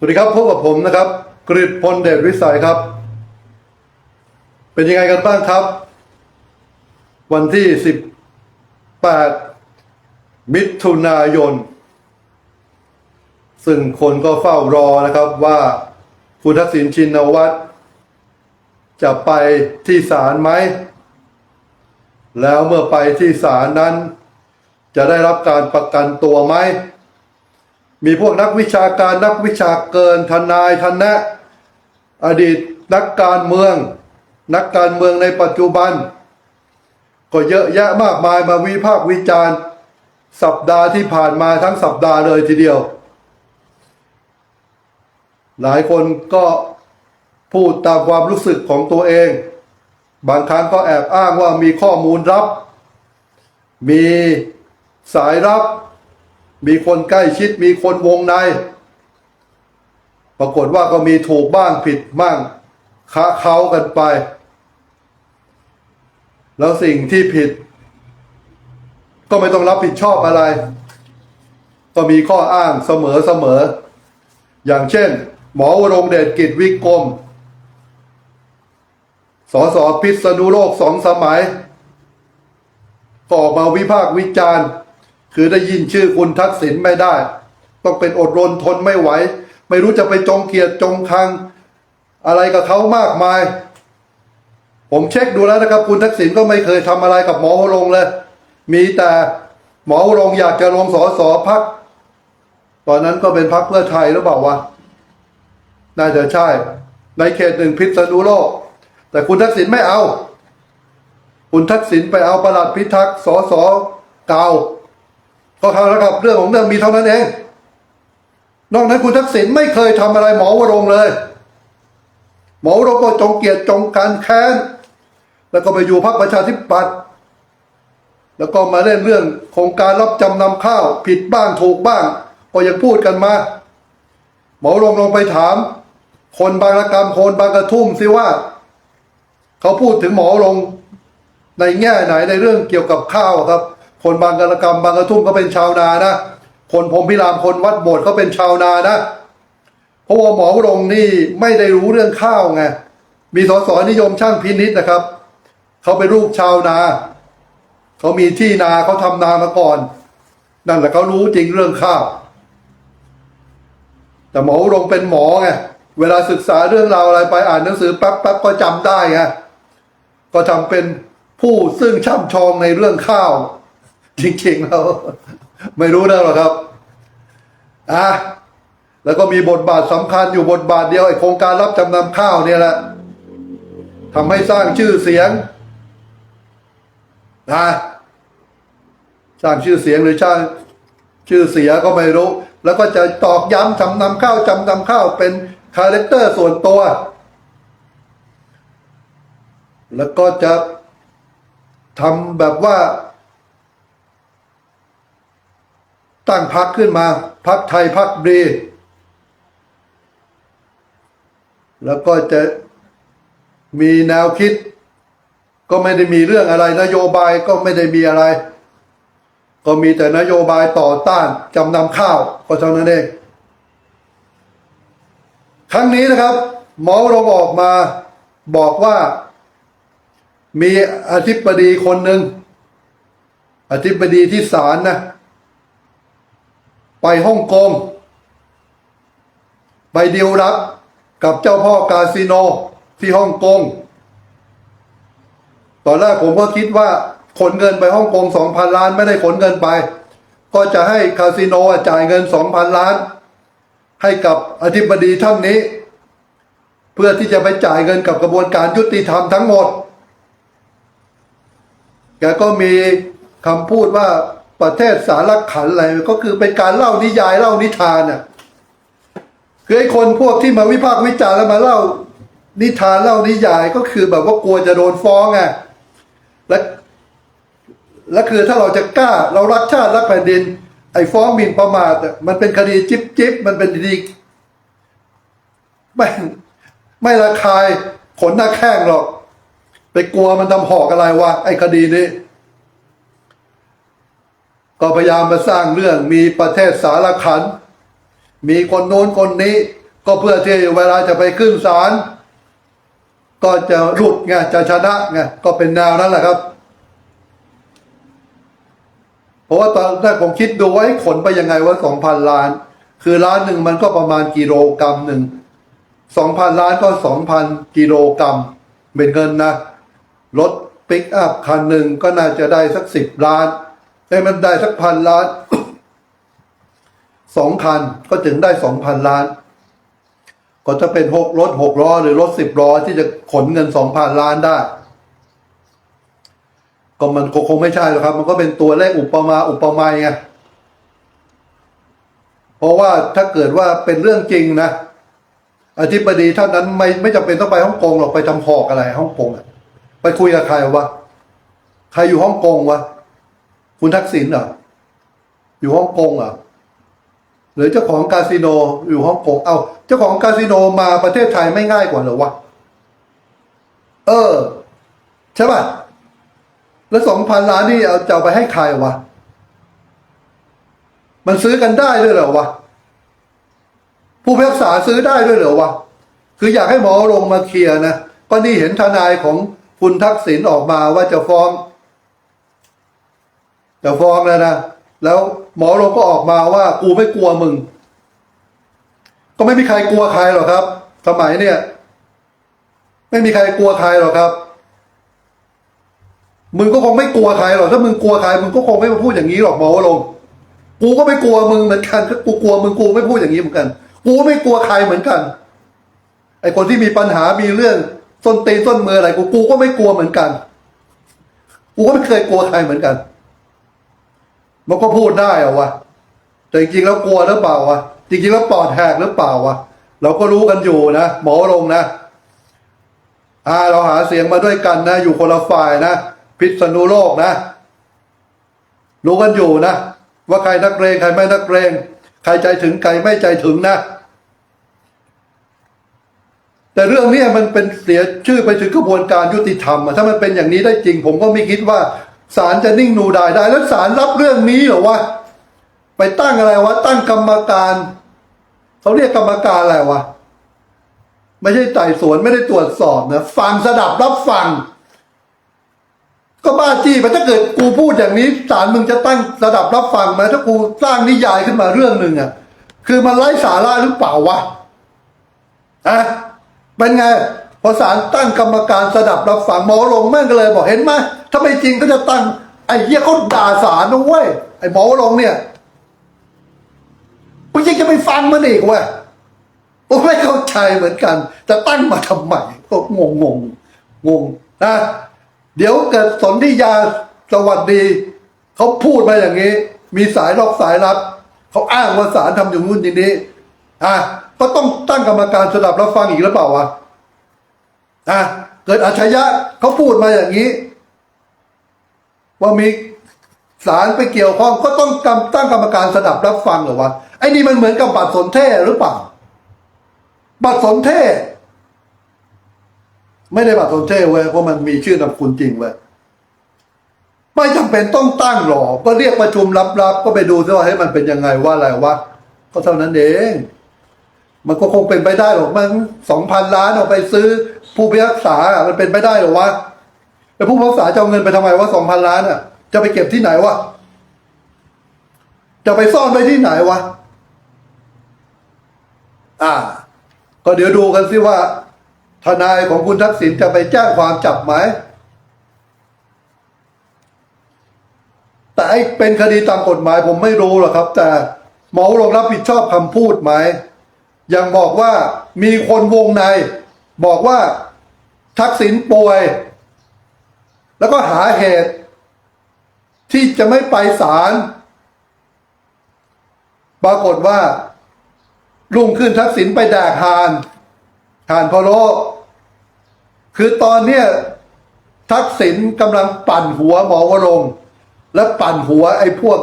สวัสดีครับพบกับผมนะครับกริตพลเดชวิสัยครับ เป็นยังไงกันบ้างครับ วันที่ 18 มิถุนายน ซึ่งคนก็เฝ้ารอนะครับว่าคุณทักษิณชินวัตรจะไปที่ศาลไหม แล้วเมื่อไปที่ศาลนั้น จะได้รับการประกันตัวไหม มีพวกนักวิชาการนักวิชาเกินทนายทนะ อดีตนักการเมือง นักการเมืองในปัจจุบัน ก็เยอะแยะมากมายมาวิพากษ์วิจารณ์ สัปดาห์ที่ผ่านมาทั้งสัปดาห์เลยทีเดียว หลายคนก็พูดตามความรู้สึกของตัวเอง บางครั้งก็แอบอ้างว่ามีข้อมูลลับ มีสายลับ มีคนใกล้ชิดมีคนวงใน ปรากฏว่าก็มีถูกบ้างผิดบ้างค้าเขากันไป แล้วสิ่งที่ผิด ก็ไม่ต้องรับผิดชอบอะไร ก็มีข้ออ้างเสมอเสมอ อย่างเช่น หมอวรงเดชกิจวิกรมสสพิษณุโลกสองสมัยก็ออกมาวิพากษ์วิจารณ์ คือได้ยินชื่อคุณทักษิณไม่ได้ ต้องเป็นอดรนทนไม่ไหว ไม่รู้จะไปจงเกียรติจงคัง อะไรกับเขามากมาย ผมเช็คดูแล้วนะครับ คุณทักษิณก็ไม่เคยทำอะไรกับหมอวรงเลย มีแต่หมอวรงอยากจะลงสอสอพัก ตอนนั้นก็เป็นพักเพื่อไทยหรือเปล่าวะน่าจะใช่ ในเขตหนึ่งพิษณุโลก แต่คุณทักษิณไม่เอา คุณทักษิณไปเอาประหลัดพิทักษ์สอสอเก่า ก็ทำแล้วกับเรื่องของเรื่องมีเท่านั้นเอง นอกนั้นคุณทักษิณไม่เคยทำอะไรหมอวรงเลย หมอวรงก็จงเกียรติจงการแค้น แล้วก็ไปอยู่พรรคประชาธิปัตย์แล้วก็มาเล่นเรื่องโครงการรับจำนำข้าว ผิดบ้างถูกบ้าง ก็ยังพูดกันมา หมอวรงลงไปถาม คนบางระกรรมคนบางกระทุ่มสิว่า เขาพูดถึงหมอวรงในแง่ไหนในเรื่องเกี่ยวกับข้าวครับ คนบางกระกรรมบางกระทุ่มก็เป็นชาวนานะ คนพรมพิรามคนวัดโบสถ์เขาเป็นชาวนานะเพราะว่าหมอวรงนี่ไม่ได้รู้เรื่องข้าวไงมีสสนิยมช่างพินิษนะครับเขาเป็นลูกชาวนาเขามีที่นาเขาทำนามาก่อน นั่นแหละเขารู้จริงเรื่องข้าว แต่หมอวรงเป็นหมอไงเวลาศึกษาเรื่องราวอะไรไปอ่านหนังสือแป๊บแป๊บก็จำได้ไงก็ทำเป็นผู้ซึ่งช่ำชองในเรื่องข้าว จริงๆแล้วไม่รู้นะหรอกครับอะแล้วก็มีบทบาทสำคัญอยู่บทบาทเดียวไอ้โครงการรับจำนำข้าวเนี่ยแหละทำให้สร้างชื่อเสียงนะสร้างชื่อเสียงหรือสร้างชื่อเสียก็ไม่รู้ แล้วก็จะตอกย้ำจำนำข้าวจำนำข้าวเป็นคาแรคเตอร์ส่วนตัว แล้วก็จะทำแบบว่า ตั้งพักขึ้นมา พักไทยพักดี แล้วก็จะมีแนวคิด ก็ไม่ได้มีเรื่องอะไร นโยบายก็ไม่ได้มีอะไร ก็มีแต่นโยบายต่อต้านจำนำข้าวก็เท่านั้นเองครั้งนี้นะครับ หมอรงออกมาบอกว่ามีอธิบดีคนหนึ่งอธิบดีที่ศาลนะ ไปฮ่องกงไปดีลรับกับเจ้าพ่อกาสิโนที่ฮ่องกง ตอนแรกผมก็คิดว่าขนเงินไปฮ่องกงสองพันล้านไม่ได้ขนเงินไป ก็จะให้คาสิโนจ่ายเงินสองพันล้าน ให้กับอธิบดีท่านนี้ เพื่อที่จะไปจ่ายเงินกับกระบวนการยุติธรรมทั้งหมด แกก็มีคำพูดว่า ประเทศสารขันอะไรก็คือเป็นการเล่านิยายเล่านิทานน่ะคือไอ้คนพวกที่มาวิพากษ์วิจารณ์แล้วมาเล่า นิทานเล่านิยายก็คือแบบว่ากลัวจะโดนฟ้องไงและและคือถ้าเราจะกล้าเรารักชาติรักแผ่นดิน ไอ้ฟ้องหมิ่นประมาทมันเป็นคดีจิ๊บจิ๊บมันเป็นดีไม่ไม่ระคายขนหน้าแข้งหรอก ไปกลัวมันทำหอกอะไรวะไอ้คดีนี้ ก็พยายามมาสร้างเรื่องมีประเทศสารขัน มีคนโน้นคนนี้ ก็เพื่อที่เวลาจะไปขึ้นศาลก็จะหลุดไงจะชนะไงก็เป็นแนวนั้นแหละครับเพราะว่าตอนแรกผมคิดดูว่าไอ้ขนไปยังไงว่าสองพันล้าน คือล้านหนึ่งมันก็ประมาณกิโลกรัมหนึ่งสองพันล้านก็สองพันกิโลกรัมเป็นเงินนะรถปิกอัพคันหนึ่งก็น่าจะได้สักสิบล้าน ได้มันได้สักพันล้านสองคันก็ถึงได้สองพันล้าน ก็จะเป็นหกรถหกล้อหรือรถสิบล้อที่จะขนเงินสองพันล้านได้ ก็มันคงไม่ใช่หรอกครับ มันก็เป็นตัวเลขอุปมาอุปไมยไงเพราะว่าถ้าเกิดว่าเป็นเรื่องจริงนะอธิบดีท่านนั้นไม่ไม่จำเป็นต้องไปฮ่องกงหรอกไปทำหอกอะไรฮ่องกงไปคุยกับใครวะใครอยู่ฮ่องกงวะ คุณทักษิณเหรออยู่ฮ่องกงเหรอหรือเจ้าของคาสิโนอยู่ฮ่องกงเอาเจ้าของคาสิโนมาประเทศไทยไม่ง่ายกว่าหรอวะเออ ใช่ป่ะแล้วสองพันล้านนี่เอาจะเอาไปให้ใครวะมันซื้อกันได้ด้วยเหรอวะผู้พิพากษาซื้อได้ด้วยเหรอวะคืออยากให้หมอลงมาเคลียร์นะก็นี่เห็นทนายของคุณทักษิณออกมาว่าจะฟ้อง จะฟ้องแล้วนะ แล้วหมอลงก็ออกมาว่ากูไม่กลัวมึง ก็ไม่มีใครกลัวใครหรอกครับ สมัยเนี่ย ไม่มีใครกลัวใครหรอกครับ มึงก็คงไม่กลัวใครหรอกถ้ามึงกลัวใครมึงก็คงไม่มาพูดอย่างนี้หรอกหมอวรงกูก็ไม่กลัวมึงเหมือนกันถ้ากูกลัวมึงกูไม่พูดอย่างนี้เหมือนกัน กูไม่กลัวใครเหมือนกัน ไอคนที่มีปัญหามีเรื่องส้นตีนส้นมืออะไรกูกูก็ไม่กลัวเหมือนกัน กูก็ไม่เคยกลัวใครเหมือนกัน มันก็พูดได้เหรอวะแต่จริงๆแล้วกลัวหรือเปล่าวะจริงๆแล้วปอดแหกหรือเปล่าวะเราก็รู้กันอยู่นะหมอวรงนะอ่าเราหาเสียงมาด้วยกันนะ อยู่คนละฝ่ายนะพิษณุโลกนะ รู้กันอยู่นะ ว่าใครนักเรงใครไม่นักเรงใครใจถึงใครไม่ใจถึงนะ แต่เรื่องนี้มันเป็นเสียชื่อไปถึงกระบวนการยุติธรรมอะถ้ามันเป็นอย่างนี้ได้จริง ผมก็ไม่คิดว่า ศาลจะนิ่งนูไดายได้ แล้วศาลรับเรื่องนี้เหรอวะไปตั้งอะไรวะ ตั้งกรรมการเขาเรียกกรรมการอะไรวะไม่ใช่ไต่สวนไม่ได้ตรวจสอบนะฟังสดับรับฟัง ก็บ้าจี้ไปถ้าเกิดกูพูดอย่างนี้ศาลมึงจะตั้งระดับรับฟังไหมถ้ากูสร้างนิยายขึ้นมาเรื่องหนึ่งอะคือมันไร้สาระหรือเปล่าวะอะเป็นไง พอศาลตั้งกรรมการสดับรับฟังหมอลงแม่งก็เลยบอกเห็นไหมถ้าไม่จริงก็จะตั้งไอ้เหี้ยเขาด่าศาลนะเว้ยไอ้หมอลงเนี่ยมึงยังจะไปฟังมันอีกเว้ยผมไม่เข้าใจเหมือนกัน จะตั้งมาทำไมก็งงงงงงนะเดี๋ยวเกิดสนธิยาสวัสดีเขาพูดมาอย่างนี้ มีสายรอกสายรับเขาอ้างว่าศาลทำอย่างนู้นอย่างนี้อะก็ต้องตั้งกรรมการสดับรับฟังอีกหรือเปล่าวะ อะเกิดอาชญะเขาพูดมาอย่างนี้ ว่ามีศาลไปเกี่ยวข้องก็ต้องกำตั้งกรรมการสดับรับฟังหรือวะไอ้นี่มันเหมือนกับบัตรสนเทศหรือเปล่าบัตรสนเทศ ไม่ได้บัตรสนเทศเว้ยเพราะมันมีชื่อนามสกุลจริงเว้ยไม่จำเป็นต้องตั้งหรอกก็เรียกประชุมลับๆก็ไปดูซิว่าให้มันเป็นยังไงว่าอะไรวะก็เท่านั้นเอง มันก็คงเป็นไปได้หรอกมันสองพันล้านเอาไปซื้อ ผู้พิพากษาอะมันเป็นไปได้หรอวะแล้วผู้พิพากษาจะเอาเงินไปทำไมวะสองพันล้านอะ จะไปเก็บที่ไหนวะจะไปซ่อนไว้ที่ไหนวะ อ่า ก็เดี๋ยวดูกันสิว่า ทนายของคุณทักษิณจะไปแจ้งความจับไหม แต่ไอ้เป็นคดีตามกฎหมายผมไม่รู้หรอกครับ แต่หมอลงรับผิดชอบคำพูดไหม ยังบอกว่ามีคนวงใน บอกว่า ทักษิณป่วย แล้วก็หาเหตุ ที่จะไม่ไปศาลปรากฏว่า รุ่งขึ้นทักษิณไปแดกหานหานพอโลคือตอนเนี้ยทักษิณกำลังปั่นหัวหมอวรงและปั่นหัวไอ้พวก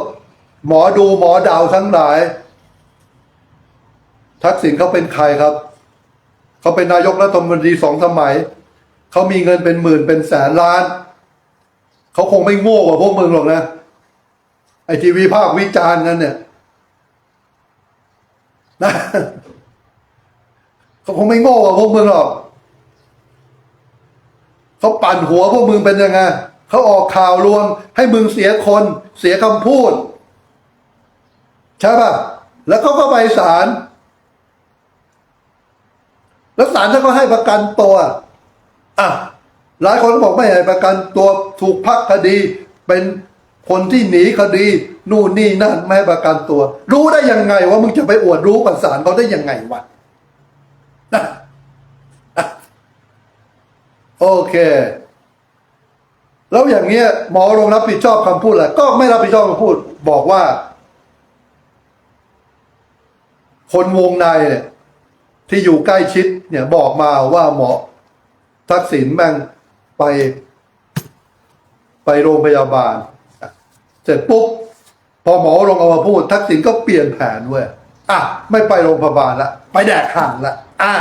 หมอดูหมอดาวทั้งหลาย ทักษิณเขาเป็นใครครับ เขาเป็นนายกรัฐมนตรีสองสมัย เขามีเงินเป็นหมื่นเป็นแสนล้าน เขาคงไม่โง่กว่าพวกมึงหรอกนะ ไอทีวีภาควิจารณ์กันเนี่ยนะเขาคงไม่โง่กว่าพวกมึงหรอกเขาปั่นหัวพวกมึงเป็นยังไงเขาออกข่าวลวงให้มึงเสียคน เสียคำพูด ใช่ป่ะ แล้วเขาก็ไปศาลแล้วศาลท่านก็ให้ประกันตัว อะหลายคนก็บอกไม่ให้ประกันตัวถูกพักคดี เป็นคนที่หนีคดีนู่นนี่นั่นไม่ให้ประกันตัว รู้ได้ยังไงว่ามึงจะไปอวดรู้กับศาลเขาได้ยังไงวะอะโอเค แล้วอย่างเงี้ยหมอลงรับผิดชอบคำพูดแหละไรก็ไม่รับผิดชอบคำพูด บอกว่า คนวงในเนี่ยที่อยู่ใกล้ชิดเนี่ยบอกมาว่าหมอ ทักษิณแม่งไป ไปโรงพยาบาล เสร็จปุ๊บ พอหมอลงเอามาพูด ทักษิณก็เปลี่ยนแผนเว้ยอะ ไม่ไปโรงพยาบาลละไปแดกห่านละอะ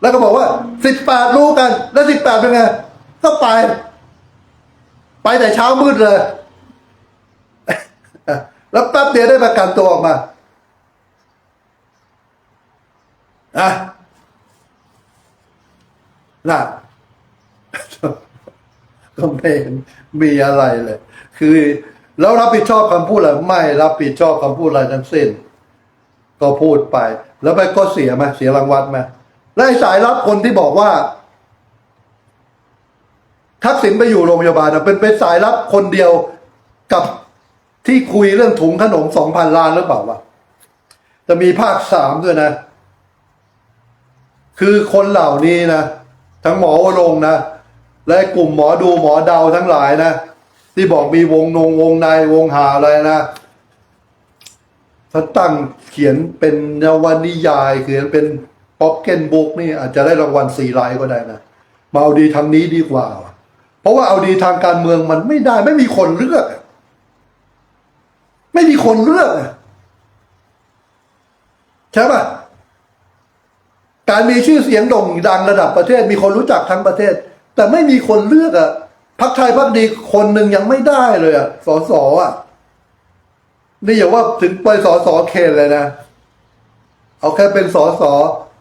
แล้วก็บอกว่าสิบแปดรู้กัน แล้วสิบแปดเป็นไง ก็ไป ไปแต่เช้ามืดเลย แล้วแป๊บเดียวได้ประกันตัวออกมา อะ น่ะก็ไม่เห็นมีอะไรเลย คือแล้วรับผิดชอบคำพูดอะไรไม่รับผิดชอบคำพูดอะไรทั้งสิ้น ก็พูดไป แล้วไปก็เสียไหมเสียรางวัลไหมและสายรับคนที่บอกว่า ทักษิณไปอยู่โรงพยาบาลนะเป็นเป็นสายรับคนเดียวกับที่คุยเรื่องถุงขนมสองพันล้านหรือเปล่าวะจะมีภาคสามด้วยนะ คือคนเหล่านี้นะ ทั้งหมอวรงนะ และกลุ่มหมอดูหมอเดาทั้งหลายนะ ที่บอกมีวงนงวงในวงหาอะไรนะถ้าตั้งเขียนเป็นนวนิยายเขียนเป็นป๊อกเก็นบุ๊กนี่อาจจะได้รางวัลสี่ไลน์ก็ได้นะมาเอาดีทางนี้ดีกว่า เพราะว่าเอาดีทางการเมืองมันไม่ได้ไม่มีคนเลือก ไม่มีคนเลือกใช่ปะ การมีชื่อเสียงโด่งดังระดับประเทศ มีคนรู้จักทั้งประเทศ แต่ไม่มีคนเลือกอะพักไทยพักดีคนหนึ่งยังไม่ได้เลยอะสอสออะนี่อย่าว่าถึงไปสอสอเขตเลยนะ เอาแค่เป็นสอสอ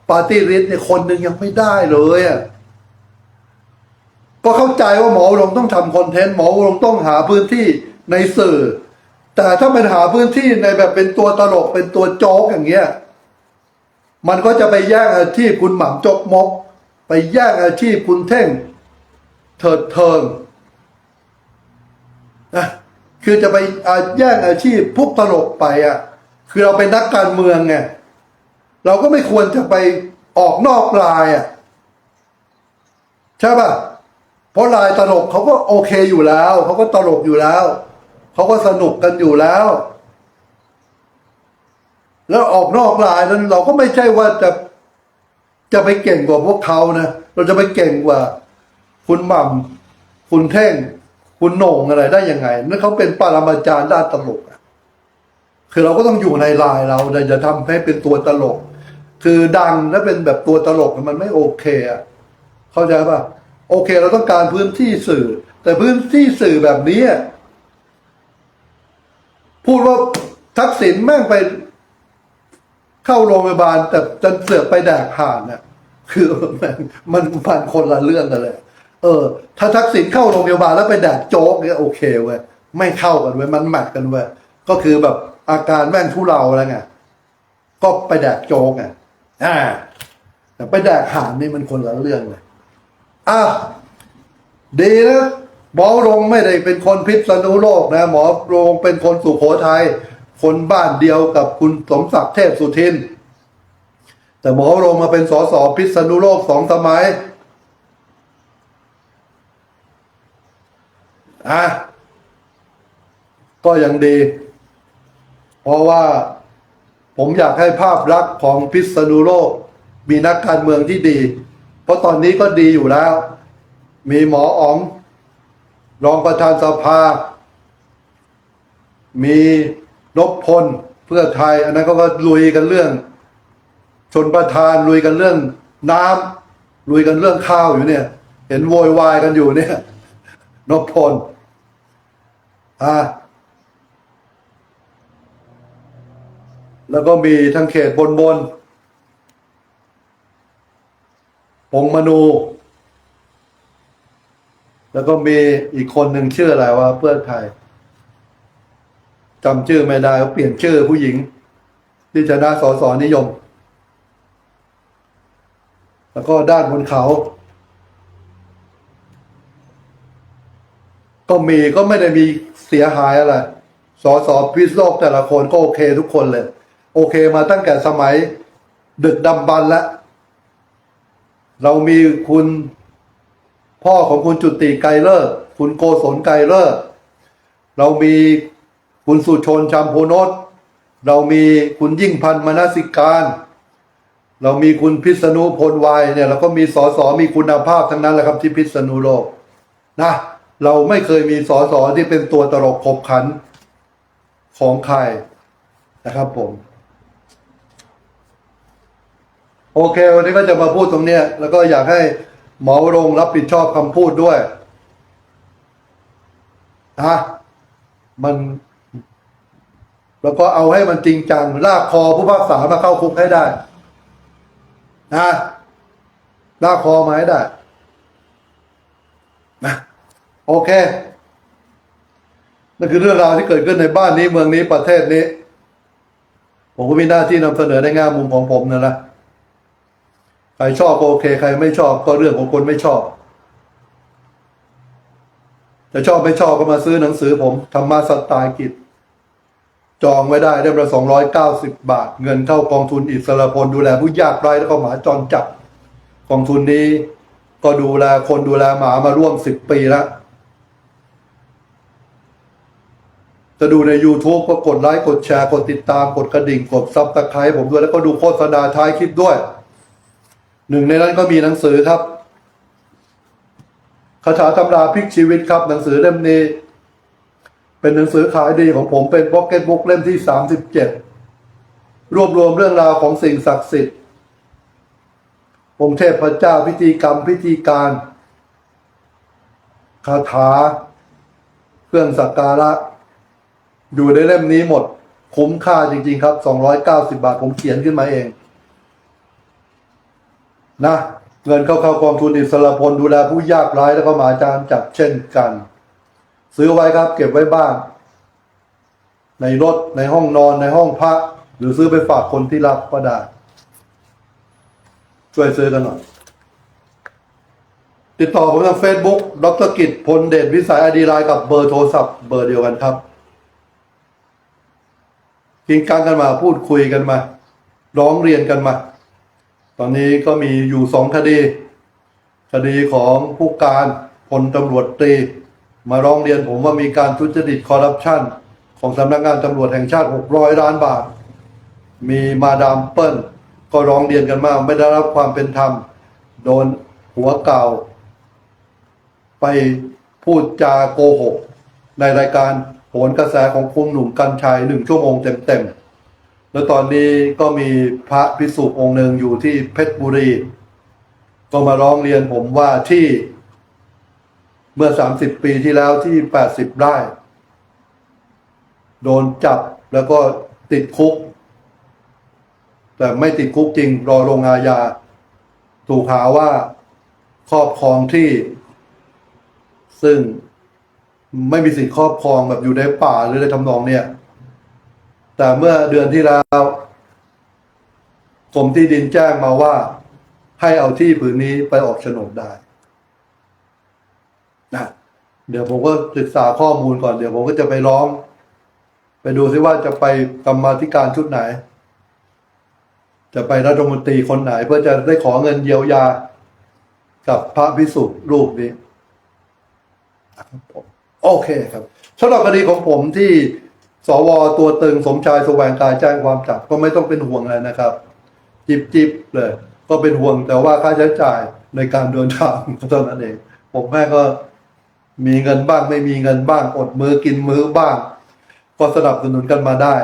ปาร์ตี้ลิสต์เนี่ยคนหนึ่งยังไม่ได้เลยอะก็เข้าใจว่าหมอวรงต้องทำคอนเทนต์หมอวรงต้องหาพื้นที่ในสื่อ แต่ถ้ามันหาพื้นที่ในแบบเป็นตัวตลกเป็นตัวโจ๊กอย่างเงี้ย มันก็จะไปแย่งอาชีพคุณหม่ำจกมก ไปแย่งอาชีพคุณเท่ง เถิดเทิงนะคือจะไปแย่งอาชีพพวกตลกไปอะ คือเราเป็นนักการเมืองไงเราก็ไม่ควรจะไปออกนอกลายอะใช่ป่ะเพราะลายตลกเขาก็โอเคอยู่แล้วเขาก็ตลกอยู่แล้วเขาก็สนุกกันอยู่แล้ว แล้วออกนอกลายนั้นเราก็ไม่ใช่ว่าจะจะไปเก่งกว่าพวกเขานะเราจะไปเก่งกว่า คุณหม่ำคุณเท่ง คุณโหน่งอะไรได้ยังไงนั่นเขาเป็นปรมาจารย์ด้านตลกอะคือเราก็ต้องอยู่ในลายเราแต่จะทำให้เป็นตัวตลก คือดังแล้วเป็นแบบตัวตลกมันไม่โอเคอะเข้าใจป่ะโอเค เราต้องการพื้นที่สื่อ แต่พื้นที่สื่อแบบนี้ พูดว่าทักษิณแม่งไป เข้าโรงพยาบาลแต่จะเสือกไปแดกห่านเนี่ยคือมันมันมันคนละเรื่องกันเลย เออ ถ้าทักษิณเข้าโรงพยาบาลแล้วไปแดกโจ๊กเนี่ยโอเคเว้ยไม่เข้ากันเว้ยมันแมทกันเว้ยก็คือแบบอาการแม่งทุเราแล้วไงก็ไปแดกโจ๊กไงอ่าแต่ไปแดกห่านนี่มันคนละเรื่องเลยอะดีนะหมอรงไม่ได้เป็นคนพิษณุโลกนะ หมอรงเป็นคนสุโขทัย คนบ้านเดียวกับคุณสมศักดิ์เทพสุทิน แต่หมอโรงมาเป็นสสพิษณุโลกสองสมัยอะก็ยังดี เพราะว่าผมอยากให้ภาพลักษณ์ของพิษณุโลก มีนักการเมืองที่ดี เพราะตอนนี้ก็ดีอยู่แล้ว มีหมออ๋องรองประธานสภา มี นพพลเพื่อไทย อันนั้นก็ก็ลุยกันเรื่อง ชนประธานลุยกันเรื่อง น้ำลุยกันเรื่องข้าวอยู่เนี่ย เห็นโวยวายกันอยู่เนี่ยนพพลอ่าแล้วก็มีทางเขตบนบนพงมนู แล้วก็มีอีกคนหนึ่งชื่ออะไรวะเพื่อไทย จำชื่อไม่ได้เขาเปลี่ยนชื่อผู้หญิง ที่ชนะสอสอนิยม แล้วก็ด้านบนเขา ก็มีก็ไม่ได้มีเสียหายอะไรสอสอพิษโลกแต่ละคนก็โอเคทุกคนเลย โอเคมาตั้งแต่สมัยดึกดำบรรแล้วเรามีคุณพ่อของคุณจุติไกรเลิศคุณโกศลไกรเลิศเรามี คุณสุชนชามโพนศเรามีคุณยิ่งพันธ์มนสิการ เรามีคุณพิษณุพลวายเนี่ยเราก็มีสอสอมีคุณภาพทั้งนั้นแหละครับที่พิษณุโลกนะเราไม่เคยมีสอสอที่เป็นตัวตลกขบขันของใครนะครับผม โอเค วันนี้ก็จะมาพูดตรงเนี้ย แล้วก็อยากให้หมอรงรับผิดชอบคำพูดด้วยนะมัน แล้วก็เอาให้มันจริงจัง ลากคอผู้พักษามาเข้าคุกให้ได้นะลากคอมาให้ได้นะโอเคนั่นคือเรื่องราวที่เกิดขึ้นในบ้านนี้เมืองนี้ประเทศนี้ ผมก็มีหน้าที่นำเสนอในแง่มุมของผมนั่นแหละใครชอบก็โอเค ใครไม่ชอบก็เรื่องของคนไม่ชอบจะชอบไม่ชอบก็มาซื้อหนังสือผมธรรมะสไตล์กิจ จองไว้ได้เล่มละสองร้อยเก้าสิบบาท เงินเข้ากองทุนอิสระพลดูแลผู้ยากไร้แล้วก็หมาจรจัดกองทุนนี้ ก็ดูแลคนดูแลหมามาร่วมสิบปีแล้วจะดูใน YouTube ก็กดไลค์กดแชร์กดติดตามกดกระดิ่งกดซับสไครต์ผมด้วยแล้วก็ดูโฆษณาท้ายคลิปด้วย หนึ่งในนั้นก็มีหนังสือครับคาถาตำราพลิกชีวิตครับ หนังสือเล่มนี้ เป็นหนังสือขายดีของผมเป็นพ็อกเก็ตบุ๊กเล่มที่สามสิบเจ็ดรวบรวมเรื่องราวของสิ่งศักดิ์สิทธิ์องค์เทพพระเจ้าพิธีกรรมพิธีการคาถา เครื่องสักการะ อยู่ในเล่มนี้หมด คุ้มค่าจริง ๆ ครับ 290 บาทผมเขียนขึ้นมาเอง นะ เงินเข้าเข้ากองทุนอิสระพลดูแลผู้ยากไร้แล้วก็หมาจารย์จับเช่นกัน ซื้อไว้ครับ เก็บไว้บ้านในรถในห้องนอนในห้องพักหรือซื้อไปฝากคนที่รับก็ได้ช่วยซื้อกันหน่อย ติดต่อผมทางเฟซบุ๊กดรกิจพลเดชวิสัยอดีไลน์กับเบอร์โทรศัพท์เบอร์เดียวกันครับกินกันกันมาพูดคุยกันมา ร้องเรียนกันมา ตอนนี้ก็มีอยู่สองคดี คดีของผู้การพลตำรวจตรี มาร้องเรียนผมว่ามีการทุจริตคอร์รัปชันของสำนักงานตำรวจแห่งชาติ 600 ล้านบาท มีมาดามเปิ้ล ก็ร้องเรียนกันมากไม่ได้รับความเป็นธรรม โดนหัวเก่า ไปพูดจาโกหก ในรายการโหนกระแสของคุณหนุ่มกัญชัยหนึ่งชั่วโมงเต็มๆ แล้วตอนนี้ก็มีพระพิสุองค์หนึ่งอยู่ที่เพชรบุรี ก็มาร้องเรียนผมว่าที่ เมื่อสามสิบปีที่แล้วที่แปดสิบไร่โดนจับแล้วก็ติดคุก แต่ไม่ติดคุกจริง รอลงอาญา ถูกหาว่าครอบครองที่ ซึ่งไม่มีสิทธิครอบครองแบบอยู่ในป่าหรือในทำนองเนี่ย แต่เมื่อเดือนที่แล้วกรมที่ดินแจ้งมาว่า ให้เอาที่ผืนนี้ไปออกโฉนดได้ เดี๋ยวผมก็ศึกษาข้อมูลก่อนเดี๋ยวผมก็จะไปร้อง ไปดูซิว่าจะไปกรรมาธิการชุดไหน จะไปรัฐมนตรีคนไหน เพื่อจะได้ขอเงินเยียวยา กับพระพิสุรูปนี้โอเคครับสำหรับคดีของผมที่สวตัวตึงสมชายแสวงกายแจ้งความจับก็ไม่ต้องเป็นห่วงเลยนะครับ จิบจิบเลย ก็เป็นห่วงแต่ว่าค่าใช้จ่ายในการเดินทางเท่านั้นเอง ผมแม่ก็ มีเงินบ้างไม่มีเงินบ้างอดมือกินมือบ้าง ก็สนับสนุนกันมาได้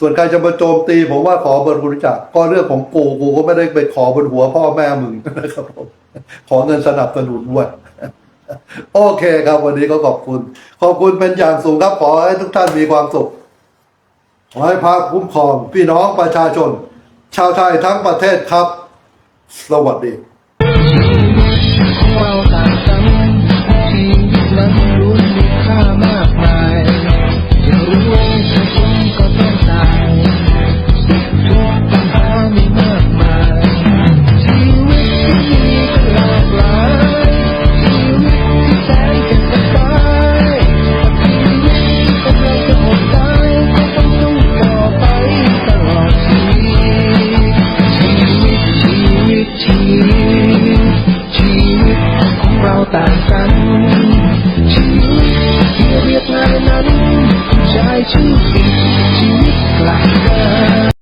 ส่วนใครจะมาโจมตีผมว่าขอเบอร์บริจาคก็เรื่องของกูกูก็ไม่ได้ไปขอบนหัวพ่อแม่มึงนะครับผมขอเงินสนับสนุนด้วยโอเคครับ วันนี้ก็ขอบคุณ ขอบคุณเป็นอย่างสูงครับขอให้ทุกท่านมีความสุขขอให้พระคุ้มครองพี่น้องประชาชน ชาวไทยทั้งประเทศครับ สวัสดี